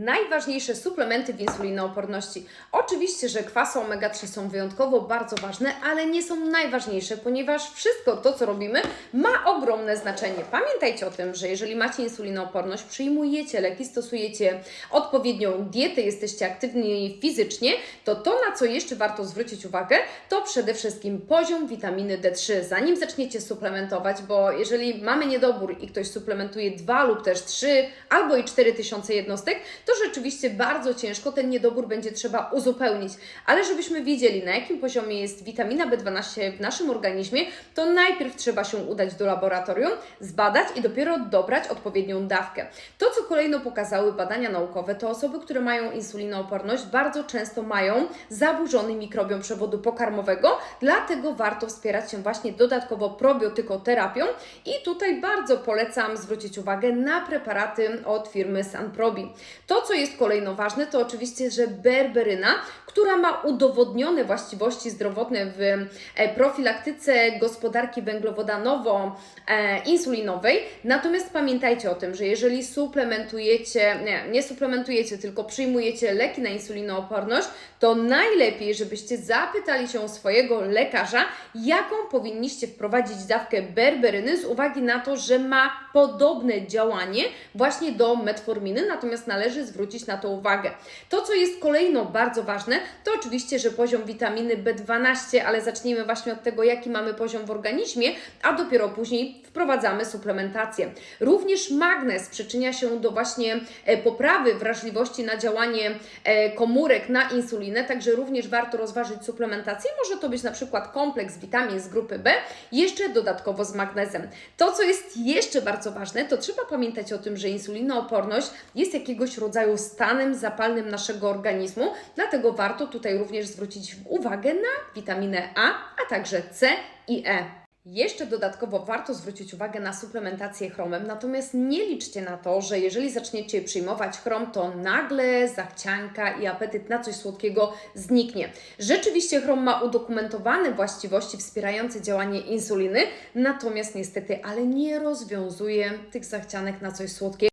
Najważniejsze suplementy w insulinooporności. Oczywiście, że kwasy omega-3 są wyjątkowo bardzo ważne, ale nie są najważniejsze, ponieważ wszystko to, co robimy, ma ogromne znaczenie. Pamiętajcie o tym, że jeżeli macie insulinooporność, przyjmujecie leki, stosujecie odpowiednią dietę, jesteście aktywni fizycznie, to to, na co jeszcze warto zwrócić uwagę, to przede wszystkim poziom witaminy D3. Zanim zaczniecie suplementować, bo jeżeli mamy niedobór i ktoś suplementuje 2 lub też 3 albo i 4 tysiące jednostek, to rzeczywiście bardzo ciężko ten niedobór będzie trzeba uzupełnić. Ale żebyśmy wiedzieli, na jakim poziomie jest witamina B12 w naszym organizmie, to najpierw trzeba się udać do laboratorium, zbadać i dopiero dobrać odpowiednią dawkę. To, co kolejno pokazały badania naukowe, to osoby, które mają insulinooporność, bardzo często mają zaburzony mikrobiom przewodu pokarmowego, dlatego warto wspierać się właśnie dodatkowo probiotykoterapią i tutaj bardzo polecam zwrócić uwagę na preparaty od firmy Sanprobi. To, co jest kolejno ważne, to oczywiście, że berberyna, która ma udowodnione właściwości zdrowotne w e, profilaktyce gospodarki węglowodanowo-insulinowej. Natomiast pamiętajcie o tym, że jeżeli suplementujecie, nie, nie suplementujecie, tylko przyjmujecie leki na insulinooporność, to najlepiej, żebyście zapytali się swojego lekarza, jaką powinniście wprowadzić dawkę berberyny z uwagi na to, że ma podobne działanie właśnie do metforminy, natomiast należy zwrócić na to uwagę. To, co jest kolejno bardzo ważne, to oczywiście, że poziom witaminy B12, ale zacznijmy właśnie od tego, jaki mamy poziom w organizmie, a dopiero później wprowadzamy suplementację. Również magnez przyczynia się do właśnie e, poprawy wrażliwości na działanie e, komórek na insulinę, także również warto rozważyć suplementację. Może to być na przykład kompleks witamin z grupy B, jeszcze dodatkowo z magnezem. To, co jest jeszcze bardzo ważne, to trzeba pamiętać o tym, że insulinooporność jest jakiegoś rodzaju stanem zapalnym naszego organizmu, dlatego warto tutaj również zwrócić uwagę na witaminę A, a także C i E. Jeszcze dodatkowo warto zwrócić uwagę na suplementację chromem, natomiast nie liczcie na to, że jeżeli zaczniecie przyjmować chrom, to nagle zachcianka i apetyt na coś słodkiego zniknie. Rzeczywiście chrom ma udokumentowane właściwości wspierające działanie insuliny, natomiast niestety, ale nie rozwiązuje tych zachcianek na coś słodkiego.